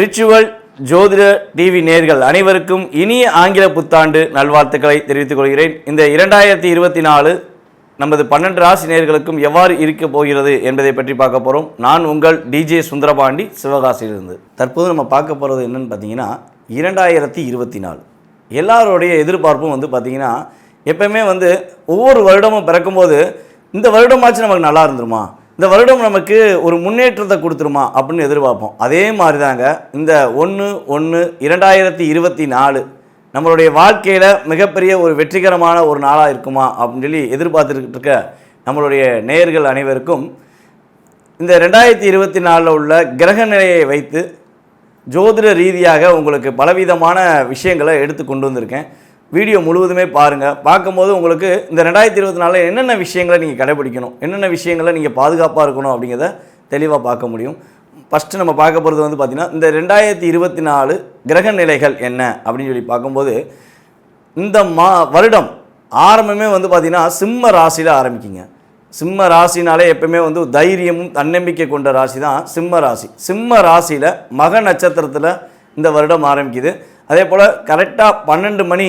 Ritual ஜோதிட TV நேர்கள் அனைவருக்கும் இனிய ஆங்கில புத்தாண்டு நல்வாழ்த்துக்களை தெரிவித்துக் கொள்கிறேன். இந்த இரண்டாயிரத்தி இருபத்தி நாலு நமது பன்னெண்டு ராசி நேர்களுக்கும் எவ்வாறு இருக்க போகிறது என்பதை பற்றி பார்க்க போகிறோம் நான் உங்கள் டிஜே சுந்தரபாண்டி சிவகாசியிலிருந்து. தற்போது நம்ம பார்க்க போகிறது என்னென்னு பார்த்தீங்கன்னா இரண்டாயிரத்தி இருபத்தி நாலு. எல்லாருடைய எதிர்பார்ப்பும் வந்து பார்த்தீங்கன்னா எப்பயுமே வந்து ஒவ்வொரு வருடமும் பிறக்கும்போது இந்த வருடமாச்சு நமக்கு நல்லா இருந்துருமா? இந்த வருடம் நமக்கு ஒரு முன்னேற்றத்தை கொடுத்துருமா? அப்படின்னு எதிர்பார்ப்போம். அதே மாதிரி தாங்க இந்த ஒன்று ஒன்று இரண்டாயிரத்தி இருபத்தி நாலு நம்மளுடைய வாழ்க்கையில் மிகப்பெரிய ஒரு வெற்றிகரமான ஒரு நாளாக இருக்குமா? அப்படின்னு சொல்லி எதிர்பார்த்துக்கிட்டு இருக்க நம்மளுடைய நேயர்கள் அனைவருக்கும் இந்த ரெண்டாயிரத்தி இருபத்தி நாலில் உள்ள கிரக நிலையை வைத்து ஜோதிட ரீதியாக உங்களுக்கு பலவிதமான விஷயங்களை எடுத்து கொண்டு வந்திருக்கேன். வீடியோ முழுவதுமே பாருங்கள் பார்க்கும்போது உங்களுக்கு இந்த ரெண்டாயிரத்தி இருபத்தி நாலில் என்னென்ன விஷயங்களை நீங்கள் கடைபிடிக்கணும் என்னென்ன விஷயங்களை நீங்கள் பாதுகாப்பாக இருக்கணும் அப்படிங்கிறத தெளிவாக பார்க்க முடியும். ஃபஸ்ட்டு நம்ம பார்க்க போகிறது வந்து பார்த்திங்கன்னா இந்த ரெண்டாயிரத்தி இருபத்தி நாலு கிரக நிலைகள் என்ன அப்படின்னு சொல்லி பார்க்கும்போது இந்த மா வருடம் ஆரம்பமே வந்து பார்த்திங்கன்னா சிம்ம ராசியில் ஆரம்பிக்குங்க. சிம்ம ராசினாலே எப்பவுமே வந்து தைரியமும் தன்னம்பிக்கை கொண்ட ராசி தான் சிம்ம ராசி. சிம்ம ராசியில் மக நட்சத்திரத்தில் இந்த வருடம் ஆரம்பிக்குது. அதே போல் கரெக்டாக பன்னெண்டு மணி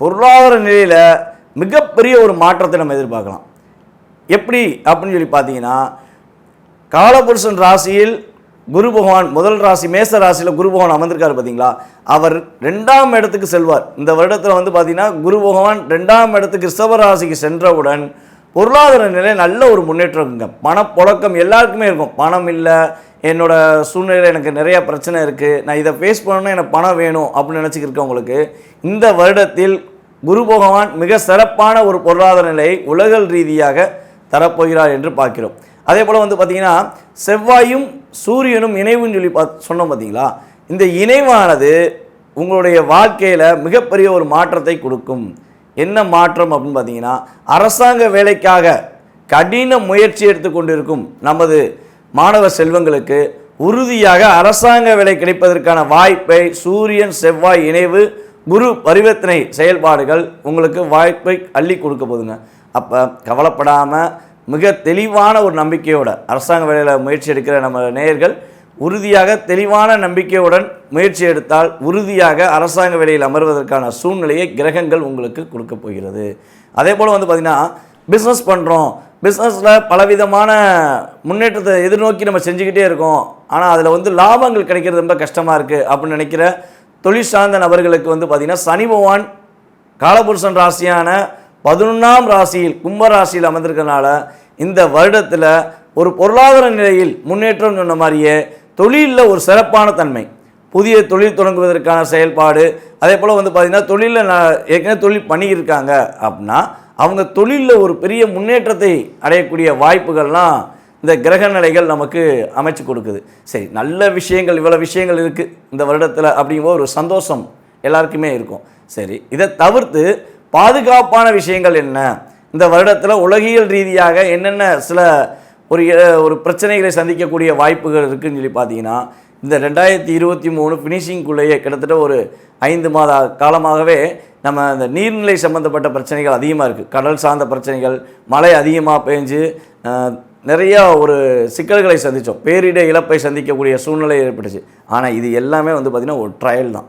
பொருளாதார நிலையில் மிகப்பெரிய ஒரு மாற்றத்தை நம்ம எதிர்பார்க்கலாம். எப்படி அப்படின்னு சொல்லி பார்த்தீங்கன்னா காலபுருஷன் ராசியில் குரு பகவான் முதல் ராசி மேச ராசியில் குரு பகவான் அமர்ந்திருக்காரு பார்த்தீங்களா? அவர் ரெண்டாம் இடத்துக்கு செல்வார். இந்த வருடத்தில் வந்து பார்த்தீங்கன்னா குரு பகவான் ரெண்டாம் இடத்துக்கு ரிஷப ராசிக்கு சென்றவுடன் பொருளாதார நிலை நல்ல ஒரு முன்னேற்றம் இருக்குங்க. பணப்புழக்கம் எல்லாருக்குமே இருக்கும். பணம் இல்லை என்னோடய சூழ்நிலையில் எனக்கு நிறையா பிரச்சனை இருக்குது நான் இதை ஃபேஸ் பண்ணணும்னா எனக்கு பணம் வேணும் அப்படின்னு நினச்சிக்கிருக்கவங்களுக்கு இந்த வருடத்தில் குரு பகவான் மிக சிறப்பான ஒரு பொருளாதார நிலையை உலகல் ரீதியாக தரப்போகிறார் என்று பார்க்கிறோம். அதே போல் வந்து பார்த்திங்கன்னா செவ்வாயும் சூரியனும் இணைவுன்னு சொல்லி பார்த்து சொன்னோம் பார்த்தீங்களா இந்த இணைவானது உங்களுடைய வாழ்க்கையில் மிகப்பெரிய ஒரு மாற்றத்தை கொடுக்கும். என்ன மாற்றம் அப்படின்னு பார்த்தீங்கன்னா அரசாங்க வேலைக்காக கடின முயற்சி எடுத்துக்கொண்டிருக்கும் நமது மாணவ செல்வங்களுக்கு உறுதியாக அரசாங்க வேலை கிடைப்பதற்கான வாய்ப்பை சூரியன் செவ்வாய் இணைவு குரு பரிவர்த்தனை செயல்பாடுகள் உங்களுக்கு வாய்ப்பை அள்ளி கொடுக்க போதுங்க. அப்போ கவலைப்படாமல் மிக தெளிவான ஒரு நம்பிக்கையோட அரசாங்க வேலையில் முயற்சி எடுக்கிற நம்ம நேயர்கள் உறுதியாக தெளிவான நம்பிக்கையுடன் முயற்சி எடுத்தால் உறுதியாக அரசாங்க வேலையில் அமர்வதற்கான சூழ்நிலையை கிரகங்கள் உங்களுக்கு கொடுக்க போகிறது. அதே போல் வந்து பார்த்திங்கன்னா பிஸ்னஸ் பண்ணுறோம் பிஸ்னஸில் பலவிதமான முன்னேற்றத்தை எதிர்நோக்கி நம்ம செஞ்சுக்கிட்டே இருக்கோம். ஆனால் அதில் வந்து லாபங்கள் கிடைக்கிறது ரொம்ப கஷ்டமாக இருக்குது அப்படின்னு நினைக்கிற தொழில் சார்ந்த நபர்களுக்கு வந்து பார்த்திங்கன்னா சனி பகவான் காலபுருஷன் ராசியான பதினொன்றாம் ராசியில் கும்ப ராசியில் அமர்ந்திருக்கனால இந்த வருடத்தில் ஒரு பொருளாதார நிலையில் முன்னேற்றம் சொன்ன மாதிரியே தொழிலில் ஒரு சிறப்பான தன்மை. புதிய தொழில் தொடங்குவதற்கான செயல்பாடு அதே போல் வந்து பார்த்திங்கன்னா தொழிலில் நான் ஏற்கனவே தொழில் பண்ணியிருக்காங்க அப்படின்னா அவங்க தொழிலில் ஒரு பெரிய முன்னேற்றத்தை அடையக்கூடிய வாய்ப்புகள்லாம் இந்த கிரக நிலைகள் நமக்கு அமைச்சு கொடுக்குது. சரி நல்ல விஷயங்கள் இவ்வளோ விஷயங்கள் இருக்குது இந்த வருடத்தில் அப்படிங்கும்போது ஒரு சந்தோஷம் எல்லாருக்குமே இருக்கும். சரி இதை தவிர்த்து பாதுகாப்பான விஷயங்கள் என்ன? இந்த வருடத்தில் உலகியல் ரீதியாக என்னென்ன சில ஒரு ஒரு பிரச்சனைகளை சந்திக்கக்கூடிய வாய்ப்புகள் இருக்குதுன்னு சொல்லி பார்த்தீங்கன்னா இந்த ரெண்டாயிரத்தி இருபத்தி மூணு ஃபினிஷிங்குள்ளேயே கிட்டத்தட்ட ஒரு ஐந்து மாத காலமாகவே நம்ம இந்த நீர்நிலை சம்மந்தப்பட்ட பிரச்சனைகள் அதிகமாக இருக்குது கடல் சார்ந்த பிரச்சனைகள் மழை அதிகமாக பெஞ்சு நிறையா ஒரு சிக்கல்களை சந்தித்தோம் பேரிட இழப்பை சந்திக்கக்கூடிய சூழ்நிலை ஏற்பட்டுச்சு. ஆனால் இது எல்லாமே வந்து பார்த்திங்கன்னா ஒரு ட்ரையல் தான்.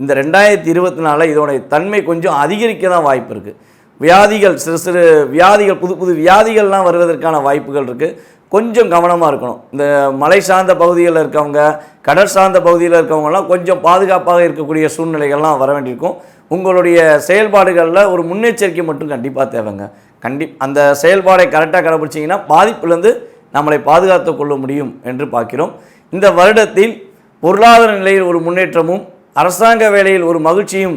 இந்த ரெண்டாயிரத்தி இருபத்தி நாலில் இதோடைய தன்மை கொஞ்சம் அதிகரிக்க தான் வாய்ப்பு இருக்குது வியாதிகள் சிறு சிறு வியாதிகள் புது புது வியாதிகள்லாம் வருவதற்கான வாய்ப்புகள் இருக்குது கொஞ்சம் கவனமாக இருக்கணும். இந்த மலை சார்ந்த பகுதிகளில் இருக்கவங்க கடல் சார்ந்த பகுதியில் இருக்கவங்கலாம் கொஞ்சம் பாதுகாப்பாக இருக்கக்கூடிய சூழ்நிலைகள்லாம் வர வேண்டியிருக்கும். உங்களுடைய செயல்பாடுகளில் ஒரு முன்னெச்சரிக்கை மட்டும் கண்டிப்பாக தேவைங்க. கண்டி அந்த செயல்பாடை கரெக்டாக கடைபிடிச்சிங்கன்னா பாதிப்புலேருந்து நம்மளை பாதுகாத்து கொள்ள முடியும் என்று பார்க்கிறோம். இந்த வருடத்தில் பொருளாதார நிலையில் ஒரு முன்னேற்றமும் அரசாங்க வேலையில் ஒரு மகிழ்ச்சியும்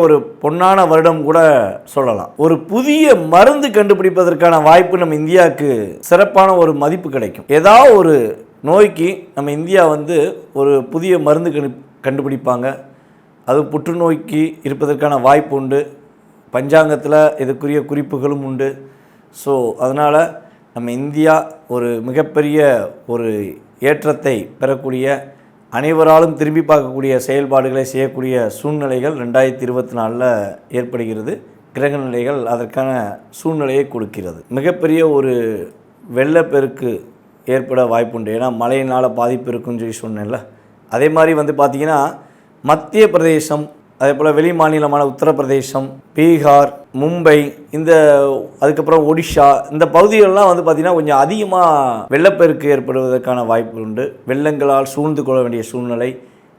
ஒரு பொன்னான வருடம் கூட சொல்லலாம். ஒரு புதிய மருந்து கண்டுபிடிப்பதற்கான வாய்ப்பு நம்ம இந்தியாவுக்கு சிறப்பான ஒரு மதிப்பு கிடைக்கும். ஏதாவது ஒரு நோய்க்கு நம்ம இந்தியா வந்து ஒரு புதிய மருந்து கண்டு கண்டுபிடிப்பாங்க. அது புற்றுநோய்க்கு இருப்பதற்கான வாய்ப்பு உண்டு. பஞ்சாங்கத்தில் இதுக்குரிய குறிப்புகளும் உண்டு. ஸோ அதனால் நம்ம இந்தியா ஒரு மிகப்பெரிய ஒரு ஏற்றத்தை பெறக்கூடிய அனைவராலும் திரும்பி பார்க்கக்கூடிய செயல்பாடுகளை செய்யக்கூடிய சூழ்நிலைகள் ரெண்டாயிரத்தி இருபத்தி நாலில் ஏற்படுகிறது. கிரக நிலைகள் அதற்கான சூழ்நிலையை கொடுக்கிறது. மிகப்பெரிய ஒரு வெள்ளப்பெருக்கு ஏற்பட வாய்ப்புண்டு. ஏன்னா மழையினால் பாதிப்பு இருக்குன்னு சொல்லி சொன்னேன்ல. அதே மாதிரி வந்து பார்த்திங்கன்னா மத்திய பிரதேசம் அதே போல் வெளி மாநிலமான உத்தரப்பிரதேசம் பீகார் மும்பை இந்த அதுக்கப்புறம் ஒடிஷா இந்த பகுதிகளெலாம் வந்து பார்த்திங்கன்னா கொஞ்சம் அதிகமாக வெள்ளப்பெருக்கு ஏற்படுவதற்கான வாய்ப்பு உண்டு. வெள்ளங்களால் சூழ்ந்து கொள்ள வேண்டிய சூழ்நிலை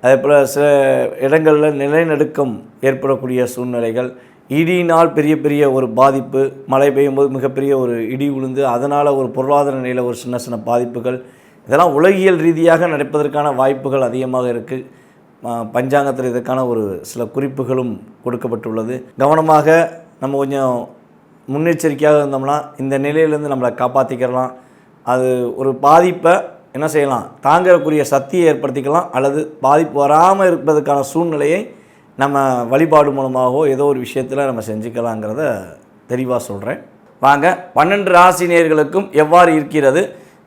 அதே போல் சில இடங்களில் நிலநடுக்கம் ஏற்படக்கூடிய சூழ்நிலைகள் இடியினால் பெரிய பெரிய ஒரு பாதிப்பு மழை பெய்யும் போது மிகப்பெரிய ஒரு இடி விழுந்து அதனால் ஒரு பொருளாதார நிலையில் ஒரு சின்ன சின்ன பாதிப்புகள் இதெல்லாம் உலகியல் ரீதியாக நடப்பதற்கான வாய்ப்புகள் அதிகமாக இருக்குது பஞ்சாங்கத்தில் இதற்கான ஒரு சில குறிப்புகளும் கொடுக்கப்பட்டுள்ளது. கவனமாக நம்ம கொஞ்சம் முன்னெச்சரிக்கையாக இருந்தோம்னா இந்த நிலையிலேருந்து நம்மளை காப்பாற்றிக்கிறலாம் அது ஒரு பாதிப்பை என்ன செய்யலாம்? தாங்கக்கூடிய சக்தியை ஏற்படுத்திக்கலாம். அல்லது பாதிப்பு வராமல் இருப்பதற்கான சூழ்நிலையை நம்ம வழிபாடு மூலமாகவோ ஏதோ ஒரு விஷயத்தில் நம்ம செஞ்சுக்கலாங்கிறத தெளிவாக சொல்கிறேன் வாங்க பன்னெண்டு ராசினியர்களுக்கும் எவ்வாறு இருக்கிறது?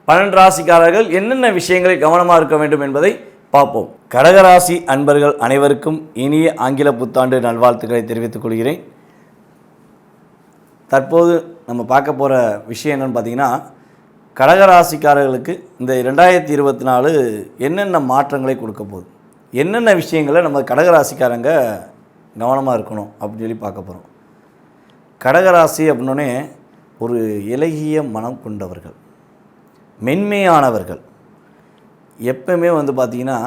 பன்னெண்டு ராசிக்காரர்கள் என்னென்ன விஷயங்களில் கவனமாக இருக்க வேண்டும் என்பதை பார்ப்போம். கடகராசி அன்பர்கள் அனைவருக்கும் இனிய ஆங்கில புத்தாண்டு நல்வாழ்த்துக்களை தெரிவித்துக் கொள்கிறேன். தற்போது நம்ம பார்க்க போகிற விஷயம் என்னென்னு பார்த்தீங்கன்னா கடகராசிக்காரர்களுக்கு இந்த ரெண்டாயிரத்தி இருபத்தி நாலு என்னென்ன மாற்றங்களை கொடுக்க போகுது? என்னென்ன விஷயங்களை நம்ம கடகராசிக்காரங்க கவனமாக இருக்கணும் அப்படின்னு சொல்லி பார்க்க போகிறோம் கடகராசி அப்படின்னோடனே ஒரு இலகிய மனம் கொண்டவர்கள் மென்மையானவர்கள். எப்பவுமே வந்து பார்த்திங்கன்னா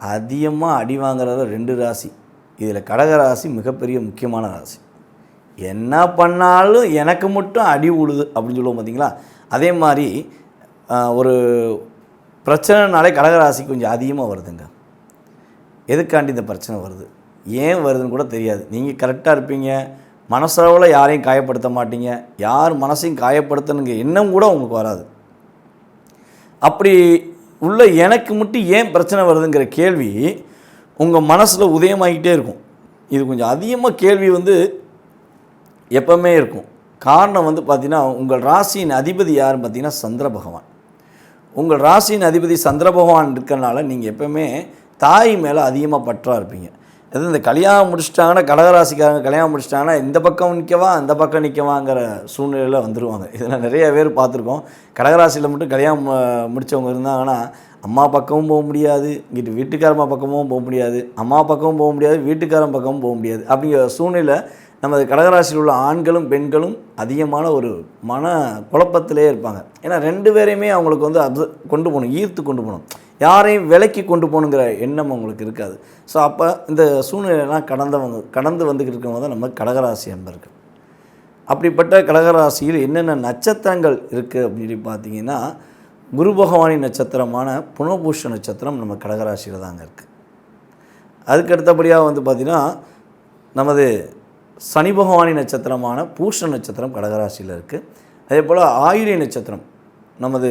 அதிகமாக அடி வாங்குறத ரெண்டு ராசி. இதில் கடகராசி மிகப்பெரிய முக்கியமான ராசி. என்ன பண்ணாலும் எனக்கு மட்டும் அடி உழுது அப்படின்னு சொல்லுவோம் பார்த்தீங்களா? அதே மாதிரி ஒரு பிரச்சனைனாலே கடகராசி கொஞ்சம் அதிகமாக வருதுங்க. எதுக்காண்டி இந்த பிரச்சனை வருது? ஏன் வருதுன்னு கூட தெரியாது. நீங்கள் கரெக்டாக இருப்பீங்க. மனசளவில் யாரையும் காயப்படுத்த மாட்டீங்க. யார் மனசையும் காயப்படுத்தணுங்க எண்ணம் கூட உங்களுக்கு வராது. அப்படி உள்ள எனக்கு மட்டும் ஏன் பிரச்சனை வருதுங்கிற கேள்வி உங்கள் மனசில் உதயமாகிட்டே இருக்கும். இது கொஞ்சம் அதிகமாக கேள்வி வந்து எப்பவுமே இருக்கும். காரணம் வந்து பார்த்தீங்கன்னா உங்கள் ராசியின் அதிபதி யாருன்னு பார்த்தீங்கன்னா சந்திர பகவான். உங்கள் ராசியின் அதிபதி சந்திர பகவான் இருக்கறனால நீங்கள் எப்பவுமே தாய் மேலே அதிகமாக பற்றா இருப்பீங்க. எது இந்த கல்யாணம் முடிச்சிட்டாங்கன்னா கடகராசிக்காரங்க கல்யாணம் முடிச்சிட்டாங்கன்னா இந்த பக்கம் நிற்கவா அந்த பக்கம் நிற்கவாங்கிற சூழ்நிலையில் வந்துடுவாங்க இதில் நிறைய பேர் பார்த்துருக்கோம். கடகராசியில் மட்டும் கல்யாணம் முடித்தவங்க இருந்தாங்கன்னா அம்மா பக்கமும் போக முடியாது இங்கிட்டு வீட்டுக்காரம்மா பக்கமும் போக முடியாது அம்மா பக்கமும் போக முடியாது வீட்டுக்காரன் பக்கமும் போக முடியாது அப்படிங்கிற சூழ்நிலை நமது கடகராசியில் உள்ள ஆண்களும் பெண்களும் அதிகமான ஒரு மன குழப்பத்திலே இருப்பாங்க. ஏன்னா ரெண்டு பேரையுமே அவங்களுக்கு வந்து அப்ச கொண்டு போகணும் ஈர்த்து கொண்டு போகணும். யாரையும் விலைக்கு கொண்டு போகணுங்கிற எண்ணம் அவங்களுக்கு இருக்காது. ஸோ அப்போ இந்த சூழ்நிலையெல்லாம் கடந்தவங்க கடந்து வந்துக்கிட்டு இருக்கவங்க தான் நம்ம கடகராசி என்பர்கள் அப்படிப்பட்ட கடகராசியில் என்னென்ன நட்சத்திரங்கள் இருக்குது அப்படின்னு பார்த்தீங்கன்னா குரு பகவானின் நட்சத்திரமான புனபூஷ நட்சத்திரம் நம்ம கடகராசியில் தாங்க இருக்குது அதுக்கு அடுத்தபடியாக வந்து பார்த்திங்கன்னா நமது சனி பகவானி நட்சத்திரமான பூஷ நட்சத்திரம் கடகராசியில் இருக்குது அதே போல் ஆயுளை நட்சத்திரம் நமது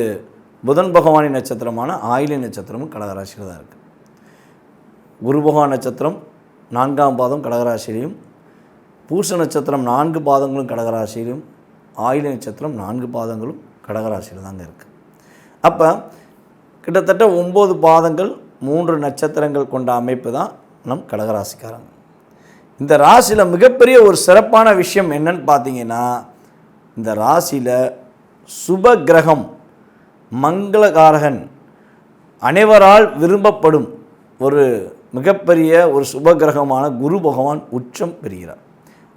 புதன் பகவானி நட்சத்திரமான ஆயுளை நட்சத்திரமும் கடகராசியில் தான் இருக்குது குரு பகவான் நட்சத்திரம் நான்காம் பாதம் கடகராசியிலையும் பூச நட்சத்திரம் நான்கு பாதங்களும் கடகராசியிலும் ஆயில நட்சத்திரம் நான்கு பாதங்களும் கடகராசியில் தாங்க இருக்குது அப்போ கிட்டத்தட்ட ஒம்பது பாதங்கள் மூன்று நட்சத்திரங்கள் கொண்ட அமைப்பு தான் நம் கடகராசிக்காரங்க. இந்த ராசியில் மிகப்பெரிய ஒரு சிறப்பான விஷயம் என்னன்னு பார்த்தீங்கன்னா இந்த ராசியில் சுப கிரகம் மங்களகாரகன் அனைவரால் விரும்பப்படும் ஒரு மிகப்பெரிய ஒரு சுபகிரகமான குரு பகவான் உச்சம் பெறுகிறார்.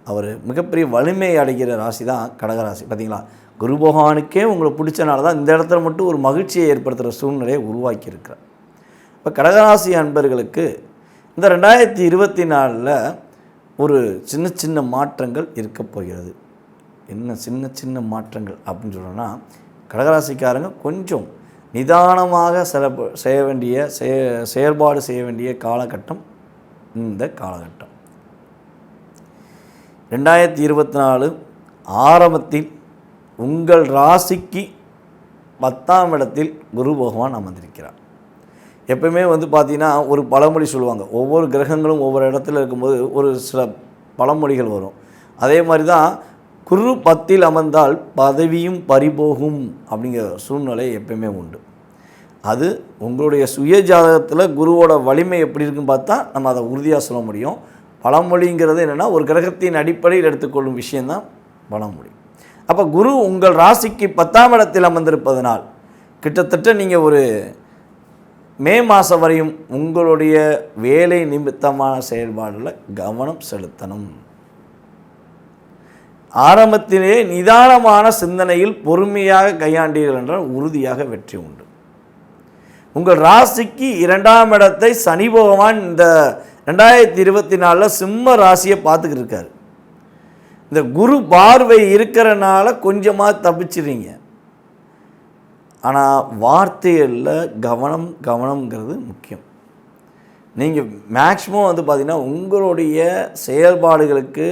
அவர் மிகப்பெரிய வலிமை அடைகிற ராசி தான் கடகராசி பார்த்தீங்களா குரு பகவானுக்கே உங்களை பிடிச்சனால தான் இந்த இடத்துல மட்டும் ஒரு மகிழ்ச்சியை ஏற்படுத்துகிற சூழ்நிலையை உருவாக்கி இருக்கிறார். இப்போ கடகராசி அன்பர்களுக்கு இந்த ரெண்டாயிரத்தி இருபத்தி நாலில் ஒரு சின்ன சின்ன மாற்றங்கள் இருக்க போகிறது. என்ன சின்ன சின்ன மாற்றங்கள் அப்படின்னு சொல்லணும்னா கடகராசிக்காரங்க கொஞ்சம் நிதானமாக செல செய்ய வேண்டிய செய செயல்பாடு செய்ய வேண்டிய காலகட்டம் இந்த காலகட்டம். ரெண்டாயிரத்தி இருபத்தி நாலு ஆரம்பத்தில் உங்கள் ராசிக்கு பத்தாம் இடத்தில் குரு பகவான் அமர்ந்திருக்கிறார். எப்பயுமே வந்து பார்த்தீங்கன்னா ஒரு பழமொழி சொல்லுவாங்க. ஒவ்வொரு கிரகங்களும் ஒவ்வொரு இடத்துல இருக்கும்போது ஒரு சில பழமொழிகள் வரும். அதே மாதிரி தான் குரு பத்தில் அமர்ந்தால் பதவியும் பறிபோகும் அப்படிங்கிற சூழ்நிலை எப்பயுமே உண்டு. அது உங்களுடைய சுய ஜாதகத்தில் குருவோட வலிமை எப்படி இருக்குன்னு பார்த்தா நம்ம அதை உறுதியாக சொல்ல முடியும். பழமொழிங்கிறது என்னென்னா ஒரு கிரகத்தின் அடிப்படையில் எடுத்துக்கொள்ளும் விஷயந்தான் பழமொழி. அப்போ குரு உங்கள் ராசிக்கு பத்தாம் இடத்தில் அமர்ந்திருப்பதனால் கிட்டத்தட்ட நீங்கள் ஒரு மே மாதம் வரையும் உங்களுடைய வேலை நிமித்தமான செயல்பாடில் கவனம் செலுத்தணும். ஆரம்பத்திலே நிதானமான சிந்தனையில் பொறுமையாக கையாண்டீர்கள் என்றால் உறுதியாக வெற்றி உண்டு. உங்கள் ராசிக்கு இரண்டாம் இடத்தை சனி பகவான் இந்த ரெண்டாயிரத்தி இருபத்தி நாலில் சிம்ம ராசியை பார்த்துக்கிட்டு இருக்கார். இந்த குரு பார்வை இருக்கிறனால கொஞ்சமாக தப்பிச்சிடுறீங்க. ஆனால் வார்த்தைகளில் கவனம் கவனம்ங்கிறது முக்கியம். நீங்கள் மேக்ஸிமம் வந்து பார்த்திங்கன்னா உங்களுடைய செயல்பாடுகளுக்கு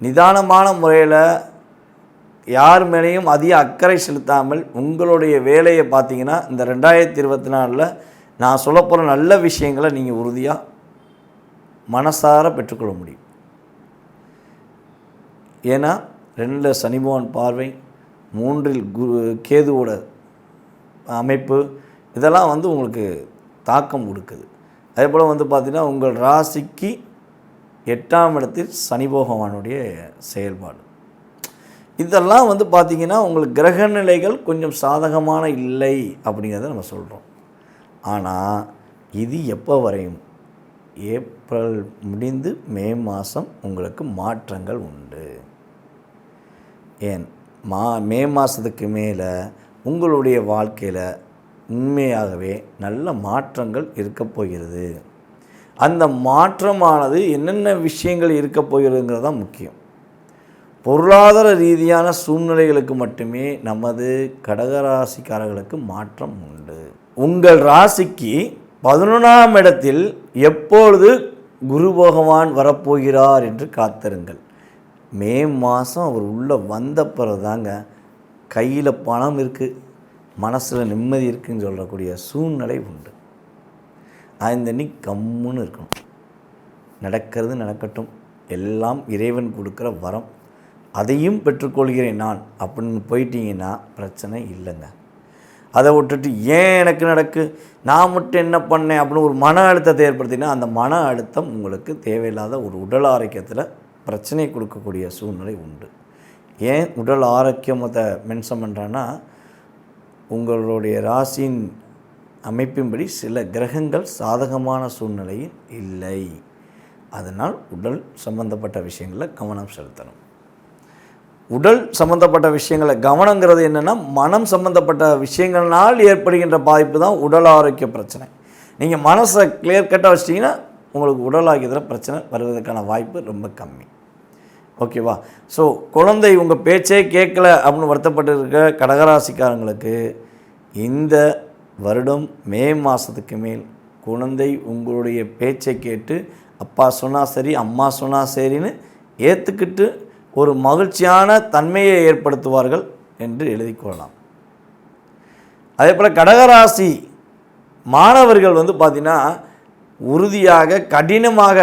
நிதானமான முறையில் யார் மேலேயும் அதிக அக்கறை செலுத்தாமல் உங்களுடைய வேலையை பார்த்தீங்கன்னா இந்த ரெண்டாயிரத்தி இருபத்தி நாலில் நான் சொல்ல போகிற நல்ல விஷயங்களை நீங்கள் உறுதியாக மனசார பெற்றுக்கொள்ள முடியும். ஏன்னா ரெண்டில் சனிபவன் பார்வை மூன்றில் குரு கேதுவோட அமைப்பு இதெல்லாம் வந்து உங்களுக்கு தாக்கம் கொடுக்குது. அதே போல் வந்து பார்த்திங்கன்னா உங்கள் ராசிக்கு எட்டாம் இடத்தில் சனி பகவானுடைய செயல்பாடு. இதெல்லாம் வந்து பார்த்திங்கன்னா உங்களுக்கு கிரக நிலைகள் கொஞ்சம் சாதகமான இல்லை அப்படிங்கிறத நம்ம சொல்கிறோம் ஆனால் இது எப்போ வரையும்? ஏப்ரல் முடிந்து மே மாதம் உங்களுக்கு மாற்றங்கள் உண்டு. ஏன்? மா மே மாதத்துக்கு மேலே உங்களுடைய வாழ்க்கையில் உண்மையாகவே நல்ல மாற்றங்கள் இருக்கப் போகிறது. அந்த மாற்றமானது என்னென்ன விஷயங்கள் இருக்கப் போகிறதுங்கிறது தான் முக்கியம். பொருளாதார ரீதியான சூழ்நிலைகளுக்கு மட்டுமே நமது கடகராசிக்காரர்களுக்கு மாற்றம் உண்டு. உங்கள் ராசிக்கு பதினொன்றாம் இடத்தில் எப்பொழுது குரு பகவான் வரப்போகிறார் என்று காத்திருங்கள். மே மாதம் அவர் உள்ளே வந்த பிறகு தாங்க கையில் பணம் இருக்குது மனசில் நிம்மதி இருக்குன்னு சொல்லக்கூடிய சூழ்நிலை உண்டு. அந்த கம்முன்னு இருக்கணும். நடக்கிறது நடக்கட்டும். எல்லாம் இறைவன் கொடுக்குற வரம். அதையும் பெற்றுக்கொள்கிறேன் நான். அப்படின்னு போயிட்டீங்கன்னா பிரச்சனை இல்லைங்க. அதை விட்டுட்டு ஏன் எனக்கு நடக்கு? நான் மட்டும் என்ன பண்ணேன்? அப்படின்னு ஒரு மன அழுத்தத்தை ஏற்படுத்தினா அந்த மன அழுத்தம் உங்களுக்கு தேவையில்லாத ஒரு உடல் ஆரோக்கியத்தில் பிரச்சனை கொடுக்கக்கூடிய சூழ்நிலை உண்டு. ஏன் உடல் ஆரோக்கியத்தை மென்ஷன் பண்ணுறேன்னா உங்களுடைய ராசியின் அமைப்பின்படி சில கிரகங்கள் சாதகமான சூழ்நிலையில் இல்லை. அதனால் உடல் சம்பந்தப்பட்ட விஷயங்களில் கவனம் செலுத்தணும். உடல் சம்பந்தப்பட்ட விஷயங்களை கவனங்கிறது என்னென்னா மனம் சம்பந்தப்பட்ட விஷயங்கள்னால் ஏற்படுகின்ற பாதிப்பு தான் உடல் ஆரோக்கிய பிரச்சனை. நீங்கள் மனசை கிளியர் கட்டாக வச்சிட்டிங்கன்னா உங்களுக்கு உடல் ஆகியதில் பிரச்சனை வருவதற்கான வாய்ப்பு ரொம்ப கம்மி. ஓகேவா? ஸோ குழந்தை உங்கள் பேச்சே கேட்கல அப்படின்னு வருத்தப்பட்டு இருக்க கடகராசிக்காரங்களுக்கு இந்த வருடம் மே மாதத்துக்கு மேல் குழந்தை உங்களுடைய பேச்சை கேட்டு அப்பா சொன்னால் சரி அம்மா சொன்னால் சரின்னு ஏற்றுக்கிட்டு ஒரு மகிழ்ச்சியான தன்மையை ஏற்படுத்துவார்கள் என்று எழுதி கொள்ளலாம். அதே போல் கடகராசி மாணவர்கள் வந்து பார்த்திங்கன்னா உறுதியாக கடினமாக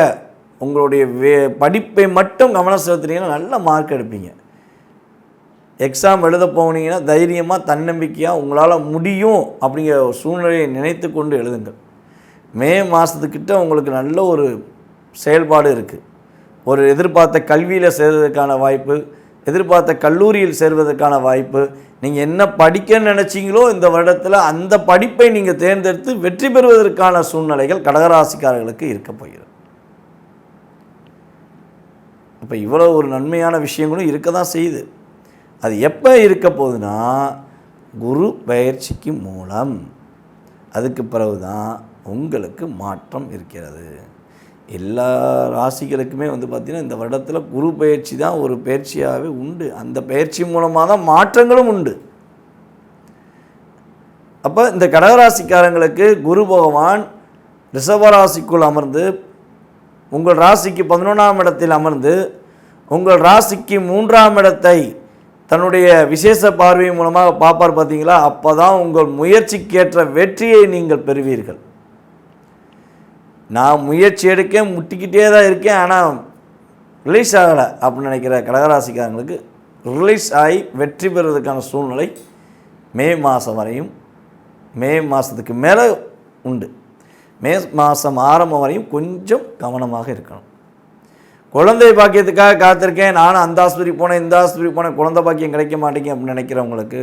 உங்களுடைய வே படிப்பை மட்டும் கவனம் செலுத்துனீங்கன்னா நல்ல மார்க் எடுப்பீங்க. எக்ஸாம் எழுத போனீங்கன்னா தைரியமாக தன்னம்பிக்கையாக உங்களால் முடியும் அப்படிங்கிற ஒரு சூழ்நிலையை நினைத்து கொண்டு எழுதுங்கள். மே மாதத்துக்கிட்ட உங்களுக்கு நல்ல ஒரு செயல்பாடு இருக்குது ஒரு எதிர்பார்த்த கல்வியில் சேர்வதற்கான வாய்ப்பு எதிர்பார்த்த கல்லூரியில் சேர்வதற்கான வாய்ப்பு நீங்கள் என்ன படிக்க நினச்சிங்களோ இந்த வருடத்தில் அந்த படிப்பை நீங்கள் தேர்ந்தெடுத்து வெற்றி பெறுவதற்கான சூழ்நிலைகள் கடகராசிக்காரர்களுக்கு இருக்க போகிறது. அப்போ இவ்வளோ ஒரு நன்மையான விஷயங்களும் இருக்க தான் செய்யுது. அது எப்போ இருக்க போகுதுன்னா குரு பயிற்சிக்கு மூலம். அதுக்கு பிறகு தான் உங்களுக்கு மாற்றம் இருக்கிறது. எல்லா ராசிகளுக்குமே வந்து பார்த்திங்கன்னா இந்த வருடத்தில் குரு பயிற்சி தான் ஒரு பயிற்சியாகவே உண்டு. அந்த பயிற்சி மூலமாக தான் மாற்றங்களும் உண்டு. அப்போ இந்த கடகராசிக்காரங்களுக்கு குரு பகவான் ரிஷபராசிக்குள் அமர்ந்து உங்கள் ராசிக்கு பதினொன்றாம் இடத்தில் அமர்ந்து உங்கள் ராசிக்கு மூன்றாம் இடத்தை தன்னுடைய விசேஷ பார்வை மூலமாக பார்ப்பார் பார்த்தீங்களா? அப்போ தான் உங்கள் முயற்சிக்கேற்ற வெற்றியை நீங்கள் பெறுவீர்கள். நான் முயற்சி எடுக்க முட்டிக்கிட்டே தான் இருக்கேன் ஆனால் ரிலீஸ் ஆகலை அப்படின்னு நினைக்கிற கடகராசிக்காரங்களுக்கு ரிலீஸ் ஆகி வெற்றி பெறுவதற்கான சூழ்நிலை மே மாதம் வரையும் மே மாதத்துக்கு மேலே உண்டு. மே மாதம் ஆரம்பம் வரையும் கொஞ்சம் கவனமாக இருக்கணும். குழந்தை பாக்கியத்துக்காக காத்திருக்கேன் நானும் அந்த ஆஸ்பத்திரி போனேன் இந்த ஆஸ்பத்திரி போனேன் குழந்தை பாக்கியம் கிடைக்க மாட்டேங்க அப்படின்னு நினைக்கிறவங்களுக்கு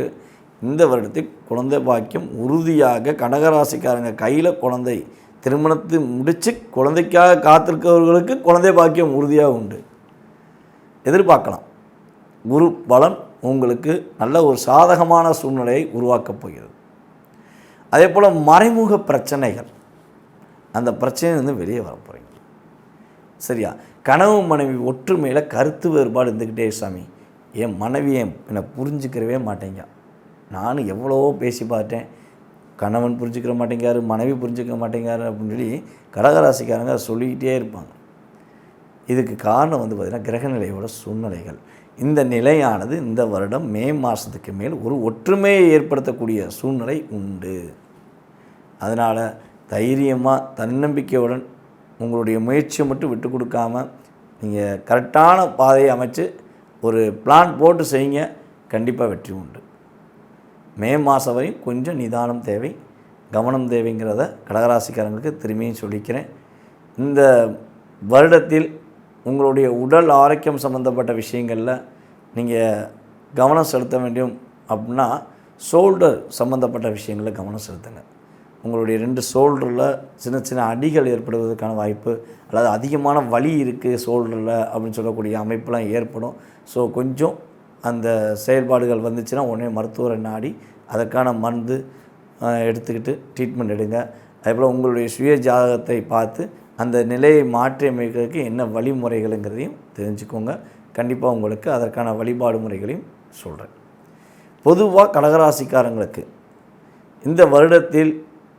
இந்த வருடத்தில் குழந்தை பாக்கியம் உறுதியாக கடகராசிக்காரங்க கையில் குழந்தை. திருமணத்தை முடித்து குழந்தைக்காக காத்திருக்கிறவர்களுக்கு குழந்தை பாக்கியம் உறுதியாக உண்டு. எதிர்பார்க்கலாம். குரு பலன் உங்களுக்கு நல்ல ஒரு சாதகமான சூழ்நிலையை உருவாக்கப் போகிறது. அதே போல் மறைமுக பிரச்சனைகள். அந்த பிரச்சனையிலேருந்து வெளியே வர போகிறீங்க சரியா? கனவு மனைவி ஒற்றுமையில் கருத்து வேறுபாடு இருந்துக்கிட்டே சாமி. என் மனைவியை என்னை புரிஞ்சுக்கிறவே மாட்டேங்க. நானும் எவ்வளவோ பேசி பார்த்தேன். கணவன் புரிஞ்சுக்கிற மாட்டேங்காரு மனைவி புரிஞ்சுக்க மாட்டேங்காரு அப்படின்னு சொல்லி கடகராசிக்காரங்க சொல்லிக்கிட்டே இருப்பாங்க. இதுக்கு காரணம் வந்து பார்த்திங்கன்னா கிரகநிலையோட சூழ்நிலைகள். இந்த நிலையானது இந்த வருடம் மே மாதத்துக்கு மேல் ஒரு ஒற்றுமையை ஏற்படுத்தக்கூடிய சூழ்நிலை உண்டு. அதனால் தைரியமாக தன்னம்பிக்கையுடன் உங்களுடைய முயற்சியை மட்டும் விட்டு கொடுக்காம நீங்கள் கரெக்டான பாதையை அமைச்சு ஒரு பிளான் போட்டு செய்யுங்க. கண்டிப்பாக வெற்றி உண்டு. மே மாதம் வரையும் கொஞ்சம் நிதானம் தேவை. கவனம் தேவைங்கிறத கடகராசிக்காரங்களுக்கு திரும்பியும் சொல்லிக்கிறேன். இந்த வருடத்தில் உங்களுடைய உடல் ஆரோக்கியம் சம்மந்தப்பட்ட விஷயங்களில் நீங்கள் கவனம் செலுத்த வேண்டும் அப்படின்னா ஷோல்டர் சம்மந்தப்பட்ட விஷயங்களில் கவனம் செலுத்துங்க. உங்களுடைய ரெண்டு ஷோல்டரில் சின்ன சின்ன அடிகள் ஏற்படுவதற்கான வாய்ப்பு அல்லது அதிகமான வலி இருக்குது ஷோல்டரில் அப்படின்னு சொல்லக்கூடிய அமைப்பெலாம் ஏற்படும். ஸோ கொஞ்சம் அந்த செயல்பாடுகள் வந்துச்சுன்னா உடனே மருத்துவரை நாடி அதற்கான மருந்து எடுத்துக்கிட்டு ட்ரீட்மெண்ட் எடுங்க. அதேபோல் உங்களுடைய சுய ஜாதகத்தை பார்த்து அந்த நிலையை மாற்றி அமைக்கிறதுக்கு என்ன வழிமுறைகளுங்கிறதையும் தெரிஞ்சுக்கோங்க. கண்டிப்பாக உங்களுக்கு அதற்கான வழிபாடு முறைகளையும் சொல்கிறேன் பொதுவாக கடகராசிக்காரங்களுக்கு இந்த வருடத்தில்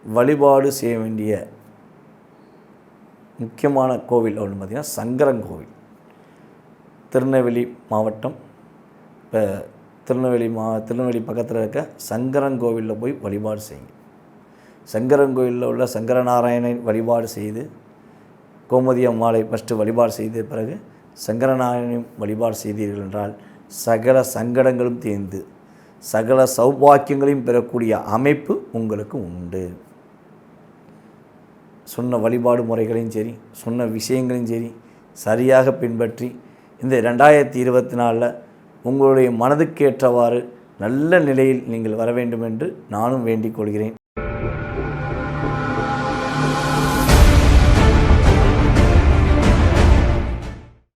வழிபாடு செய்ய வேண்டிய முக்கியமான கோவில் அப்படின்னு பார்த்திங்கன்னா சங்கரங்கோவில் திருநெல்வேலி மாவட்டம் இப்போ திருநெல்வேலி மா திருநெல்வேலி பக்கத்தில் இருக்க சங்கரங்கோவிலில் போய் வழிபாடு செய்யுங்க. சங்கரங்கோவிலில் உள்ள சங்கரநாராயணன் வழிபாடு செய்து கோமதி அம்மாளை ஃபஸ்ட்டு வழிபாடு செய்த பிறகு சங்கரநாராயணன் வழிபாடு செய்தீர்கள் என்றால் சகல சங்கடங்களும் தீர்ந்து சகல சௌபாக்கியங்களையும் பெறக்கூடிய அமைப்பு உங்களுக்கு உண்டு. சொன்ன வழிபாடு முறைகளையும் சரி சொன்ன விஷயங்களையும் சரி சரியாக பின்பற்றி இந்த ரெண்டாயிரத்தி இருபத்தி நாலில் உங்களுடைய மனதுக்கேற்றவாறு நல்ல நிலையில் நீங்கள் வர வேண்டும் என்று நானும் வேண்டிக் கொள்கிறேன்.